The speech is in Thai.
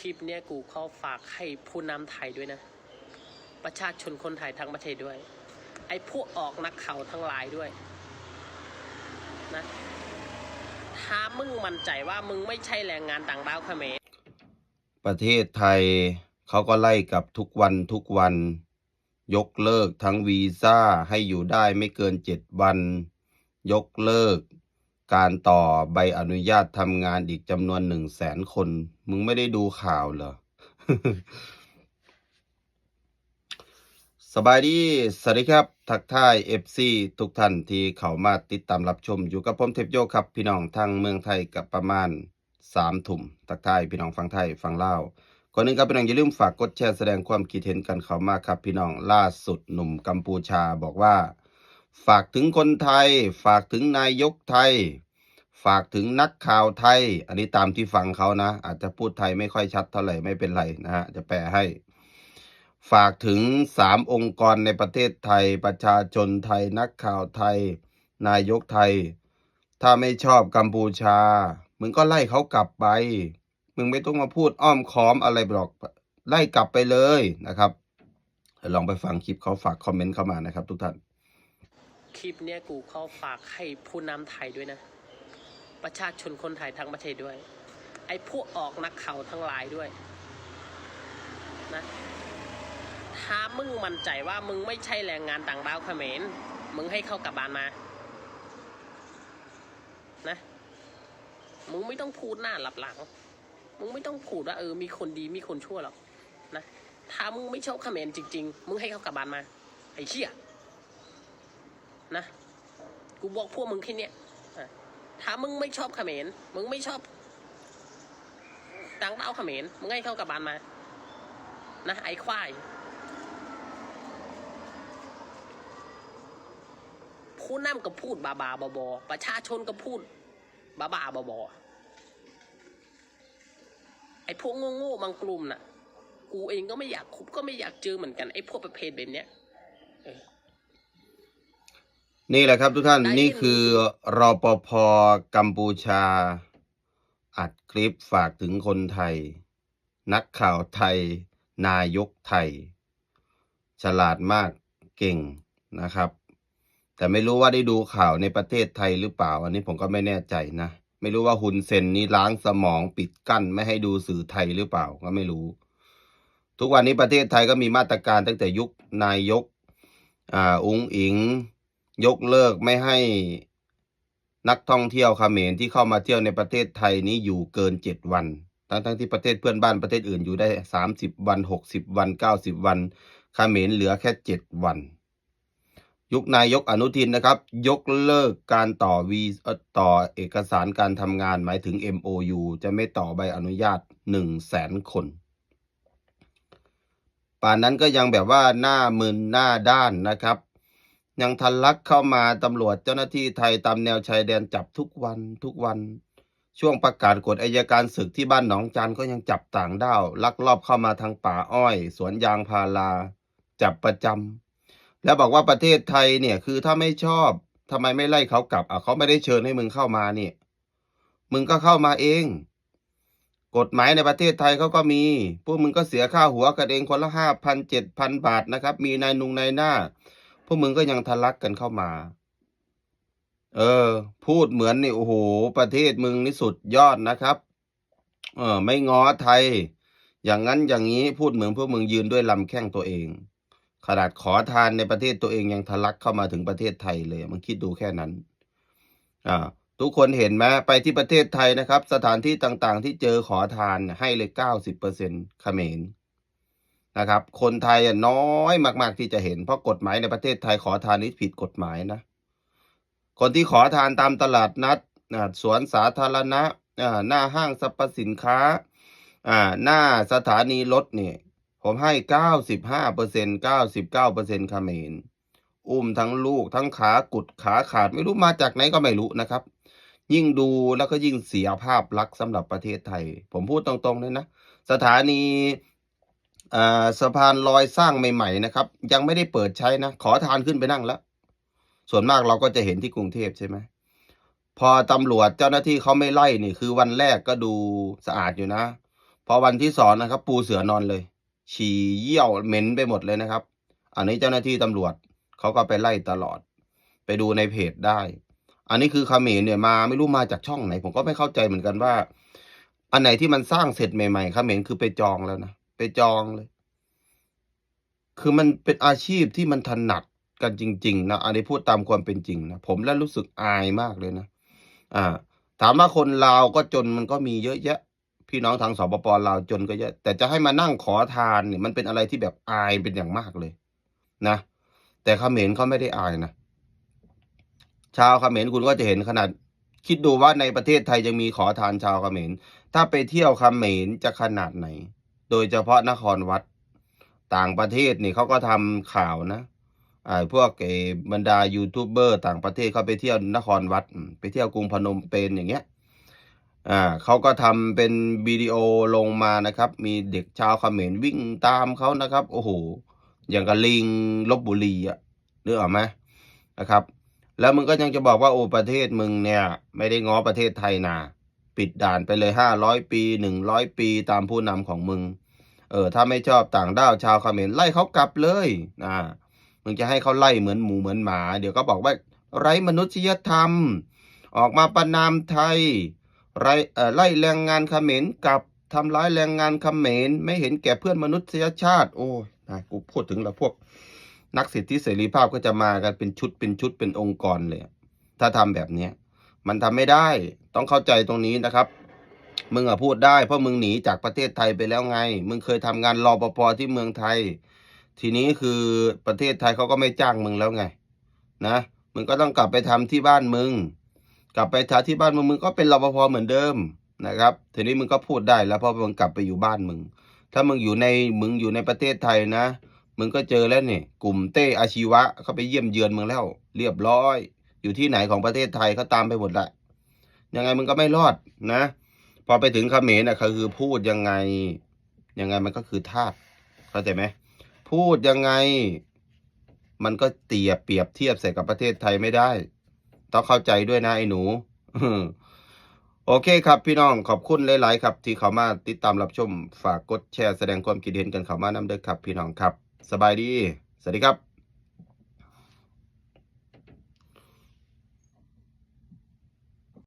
คลิปเนี้ยกูขอฝากให้ผู้นำไทยด้วยนะ ประชาชนคนไทยทั้งประเทศด้วย ไอ้พวกออกนักข่าวทั้งหลายด้วยนะถ้ามึงมั่นใจว่ามึงไม่ใช่แรงงานต่างด้าวเขมรประเทศไทยเขาก็ไล่กับทุกวันทุกวัน ยกเลิกทั้งวีซ่าให้อยู่ได้ไม่เกินเจ็ดวัน ยกเลิก การต่อใบอนุญาตทำงานอีกจำนวนหนึ่งแสนคน มึงไม่ได้ดูข่าวเหรอ สบายดี สวัสดีครับ ทักทาย FC ทุกท่านที่เข้ามาติดตามรับชม อยู่กับผมเทพโยครับ พี่น้องทางเมืองไทยกับประมาณสามถุ่มทักทายพี่น้องฟังไทยฟังเล่าก่อนหนึ่งครับพี่น้องอย่าลืมฝากกดแชร์แสดงความคิดเห็นกันเข้ามาครับ พี่น้องล่าสุดหนุ่มกัมพูชาบอกว่า ฝากถึงคนไทย ฝากถึงนายกไทย ฝากถึงนักข่าวไทย อันนี้ตามที่ฟังเขานะ อาจจะพูดไทยไม่ค่อยชัดเท่าไหร่ไม่เป็นไรนะฮะจะแปลให้ ฝากถึงสามองค์กรในประเทศไทย ประชาชนไทย นักข่าวไทย นายกไทย ถ้าไม่ชอบกัมพูชา มึงก็ไล่เขากลับไป มึงไม่ต้องมาพูดอ้อมค้อมอะไรหรอกไล่กลับไปเลยนะครับลองไปฟังคลิปเขาฝากคอมเมนต์เข้ามานะครับทุกท่าน คลิปเนี้ยกูขอฝากให้ผู้นำไทยด้วยนะ ประชาชนคนไทยทั้งประเทศด้วย ไอ้พวกออกนักข่าวทั้งหลายด้วยนะถ้ามึงมั่นใจว่ามึงไม่ใช่แรงงานต่างด้าวเขมรมึงให้เข้ากลับบ้านมา นะ มึงไม่ต้องพูดหน้าหลับหลัง มึงไม่ต้องพูดว่าเออมีคนดีมีคนชั่วหรอก นะ ถ้ามึงไม่ชอบเขมรจริง ๆ มึงให้เข้ากลับบ้านมา ไอ้เชี่ย นะ กูบอกพวกมึงแค่เนี้ยถ้ามึงไม่ชอบเขมร มึงไม่ชอบต่างดาเขมร มึงให้เข้ากลับบ้านมา นะ ไอ้ควาย ผู้นำก็พูดบาบาบอบอประชาชนก็พูดบาบาบอบอไอ้พวกโง่ๆบางกลุ่มน่ะ กูเองก็ไม่อยากคบก็ไม่อยากเจอเหมือนกันไอ้พวกประเภทแบบเนี้ย นี่แหละครับทุกท่านได้นี่ยินคือรอปภกัมพูชา อัดคลิปฝากถึงคนไทย นักข่าวไทย นายกไทย ฉลาดมากเก่งนะครับ แต่ไม่รู้ว่าได้ดูข่าวในประเทศไทยหรือเปล่า อันนี้ผมก็ไม่แน่ใจนะ ไม่รู้ว่าฮุนเซนนี้ล้างสมองปิดกั้นไม่ให้ดูสื่อไทยหรือเปล่าก็ไม่รู้ ทุกวันนี้ประเทศไทยก็มีมาตรการตั้งแต่ยุคนายกอ่าอุงอิง ยกเลิกไม่ให้นักท่องเที่ยวเขมรที่เข้ามาเที่ยวในประเทศไทยนี้อยู่เกินเจ็ดวัน ทั้งทั้งที่ประเทศเพื่อนบ้านประเทศอื่นอยู่ได้สามสิบวันหกสิบวันเก้าสิบวันเขมรเหลือแค่เจ็ดวัน ยุคนายกอนุทินนะครับ ยกเลิกการต่อวีต่อเอกสารการทำงานหมายถึง MOU จะไม่ต่อใบอนุญาตหนึ่งแสนคนป่านนั้นก็ยังแบบว่าหน้ามึนหน้าด้านนะครับ ยังทันลักเข้ามาตำรวจเจ้าหน้าที่ไทยตามแนวชายแดนจับทุกวันทุกวัน ช่วงประกาศกฎอายการศึกที่บ้านหนองจานก็ยังจับต่างด้าวลักลอบเข้ามาทางป่าอ้อย สวนยางพาราจับประจำแล้วบอกว่าประเทศไทยเนี่ยคือถ้าไม่ชอบทำไมไม่ไล่เขากลับอะเขาไม่ได้เชิญให้มึงเข้ามาเนี่ยมึงก็เข้ามาเอง กฎหมายในประเทศไทยเขาก็มี พวกมึงก็เสียค่าหัวกันเองคนละห้าพันเจ็ดพันบาทนะครับ มีนายนุงนายหน้า วกมึงก็ยังทะลักกันเข้ามา เออ พูดเหมือนนี่โอ้โหประเทศมึงนี่สุดยอดนะครับ เออ ไม่ง้อไทย อย่างนั้นอย่างนี้พูดเหมือนพวกมึงยืนด้วยลำแข้งตัวเอง ขนาดขอทานในประเทศตัวเองยังทะลักเข้ามาถึงประเทศไทยเลยมึงคิดดูแค่นั้น อ่าทุกคนเห็นไหมไปที่ประเทศไทยนะครับ สถานที่ต่างๆ ที่เจอขอทานให้เลยเก้าสิบเปอร์เซ็นต์เขมร นะครับ คนไทยน้อยมากๆที่จะเห็น เพราะกฎหมายในประเทศไทยขอทานนี้ผิดกฎหมายนะ คนที่ขอทานตามตลาดนัดสวนสาธารณะหน้าห้างสรรพสินค้าหน้าสถานีรถเนี่ยผมให้เก้าสิบห้าเปอร์เซ็นเก้าสิบเก้าเปอร์เซ็นเขมรอุ้มทั้งลูกทั้งขากุดขาขาดไม่รู้มาจากไหนก็ไม่รู้นะครับ ยิ่งดูแล้วก็ยิ่งเสียภาพลักษณ์สำหรับประเทศไทย ผมพูดตรงๆเลยนะ สถานี สะพานลอยสร้างใหม่ๆนะครับ ยังไม่ได้เปิดใช้นะขอทานขึ้นไปนั่งแล้ว ส่วนมากเราก็จะเห็นที่กรุงเทพใช่ไหมพอตำรวจเจ้าหน้าที่เขาไม่ไล่นี่คือวันแรกก็ดูสะอาดอยู่นะ พอวันที่สองนะครับ ปูเสือนอนเลย ฉี่เยี่ยวเหม็นไปหมดเลยนะครับ อันนี้เจ้าหน้าที่ตำรวจเขาก็ไปไล่ตลอด ไปดูในเพจได้ อันนี้คือเขมรเนี่ยมาไม่รู้มาจากช่องไหน ผมก็ไม่เข้าใจเหมือนกันว่า อันไหนที่มันสร้างเสร็จใหม่ๆเขมรคือไปจองแล้วนะ ไปจองเลย คือมันเป็นอาชีพที่มันถนัดกันจริง ๆ นะ อันนี้พูดตามความเป็นจริงนะ ผมแล้วรู้สึกอายมากเลยนะ อ่า ถามว่าคนลาวก็จนมันก็มีเยอะแยะ พี่น้องทางสปปลาวจนก็เยอะ แต่จะให้มานั่งขอทานเนี่ยมันเป็นอะไรที่แบบอายเป็นอย่างมากเลย นะ แต่เขมรเขาไม่ได้อายนะ ชาวเขมรคุณก็จะเห็นขนาด คิดดูว่าในประเทศไทยยังมีขอทานชาวเขมร ถ้าไปเที่ยวเขมรจะขนาดไหน โดยเฉพาะนครวัดต่างประเทศนี่เขาก็ทำข่าวนะอ่าพวกเออบรรดายูทูบเบอร์ต่างประเทศเขาไปเที่ยวนครวัด ไปเที่ยวกรุงพนมเปญอย่างเงี้ยอ่าเขาก็ทำเป็นวิดีโอลงมานะครับ มีเด็กชาวเขมรวิ่งตามเขานะครับ โอ้โหอย่างกับลิงลบบุรีอะนึกออกไหมนะครับ แล้วมึงก็ยังจะบอกว่าโอ้ประเทศมึงเนี่ย ไม่ได้ง้อประเทศไทยนะ ปิดด่านไปเลยห้าร้อยปีหนึ่งร้อยปีตามผู้นำของมึง เออ ถ้าไม่ชอบต่างด้าวชาวเขมรไล่เขากลับเลยอ่ามึงจะให้เขาไล่เหมือนหมูเหมือนหมา เดี๋ยวก็บอกว่า ไร้มนุษยธรรม ออกมาประนามไทย ไล่เออไล่แรงงานเขมรกลับทำร้ายแรงงานเขมรไม่เห็นแก่เพื่อนมนุษยชาติ โอ้ยนะกูพูดถึงแล้วพวก นักสิทธิเสรีภาพก็จะมากันเป็นชุดเป็นชุดเป็นองค์กรเลย ถ้าทำแบบเนี้ยมันทำไม่ได้ ต้องเข้าใจตรงนี้นะครับ มึงอะพูดได้เพราะมึงหนีจากประเทศไทยไปแล้วไง มึงเคยทำงานรอปภที่เมืองไทย ทีนี้คือประเทศไทยเขาก็ไม่จ้างมึงแล้วไง นะมึงก็ต้องกลับไปทำที่บ้านมึง กลับไปทำที่บ้านมึงมึงก็เป็นรปภเหมือนเดิมนะครับทีนี้มึงก็พูดได้แล้วเพราะมึงกลับไปอยู่บ้านมึง ถ้ามึงอยู่ในมึงอยู่ในประเทศไทยนะ มึงก็เจอแล้วเนี่ยกลุ่มเต้อาชีวะเขาไปเยี่ยมเยือนมึงแล้ว เรียบร้อย อยู่ที่ไหนของประเทศไทยเขาตามไปหมดละ ยังไงมึงก็ไม่รอดนะ พอไปถึงเขมรน่ะคือพูดยังไง ยังไงมันก็คือทาสเข้าใจไหมพูดยังไง มันก็เตียบเปรียบเทียบใส่กับประเทศไทยไม่ได้ ต้องเข้าใจด้วยนะไอ้หนูโอเคครับพี่น้องขอบคุณหลาย ๆ ครับ ที่เขามาติดตามรับชม ฝากกดแชร์แสดงความคิดเห็นกันเข้ามานำเด้อครับ พี่น้องครับ สบายดี สวัสดีครับ